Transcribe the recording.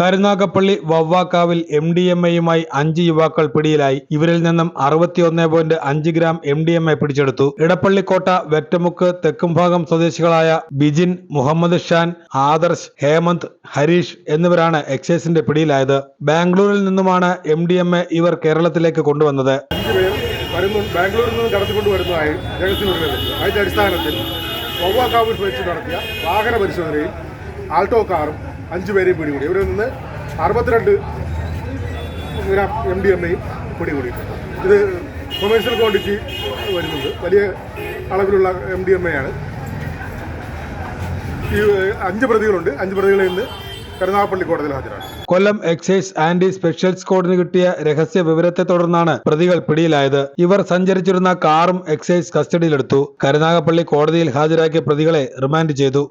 കരുനാഗപ്പള്ളി വവ്വാക്കാവിൽ M D M എയുമായി അഞ്ച് യുവാക്കൾ പിടിയിലായി. ഇവരിൽ നിന്നും അറുപത്തിയൊന്ന് പോയിന്റ് അഞ്ച് gram M D M A പിടിച്ചെടുത്തു. ഇടപ്പള്ളിക്കോട്ട വെറ്റമുക്ക് തെക്കുംഭാഗം സ്വദേശികളായ ബിജിൻ മുഹമ്മദ് ഷാൻ ആദർശ് ഹേമന്ത് ഹരീഷ് എന്നിവരാണ് എക്സൈസിന്റെ പിടിയിലായത്. ബാംഗ്ലൂരിൽ നിന്നുമാണ് എം ഡി എം എ ഇവർ കേരളത്തിലേക്ക് കൊണ്ടുവന്നത്. ബാംഗ്ലൂരിൽ നിന്ന് അടിസ്ഥാനത്തിൽ വെച്ച് നടത്തിയ വാഹന പരിശോധനയിൽ ആൾട്ടോ കാറും അഞ്ചു പേരെയും പിടികൂടി. ഇവരിൽ നിന്ന് അറുപത്തിരണ്ട് ഗ്രാം എം ഡി എം എയും പിടികൂടിയിട്ടുണ്ട്. ഇത് കൊമേഴ്സ്യൽ ക്വാണ്ടിറ്റി വരുന്നുണ്ട്. വലിയ അളവിലുള്ള എം ഡി എം എ ആണ് ഈ അഞ്ച് പ്രതികളുണ്ട്. അഞ്ച് പ്രതികളിൽ നിന്ന് കരുനാഗപ്പള്ളി കോടതിയിൽ ഹാജരാണ്. കൊല്ലം എക്സൈസ് ആന്റി സ്പെഷ്യൽ സ്ക്വാഡിന് കിട്ടിയ രഹസ്യ വിവരത്തെ തുടർന്നാണ് പ്രതികൾ പിടിയിലായത്. ഇവർ സഞ്ചരിച്ചിരുന്ന കാറും എക്സൈസ് കസ്റ്റഡിയിലെടുത്തു. കരുനാഗപ്പള്ളി കോടതിയിൽ ഹാജരാക്കിയ പ്രതികളെ റിമാൻഡ് ചെയ്തു.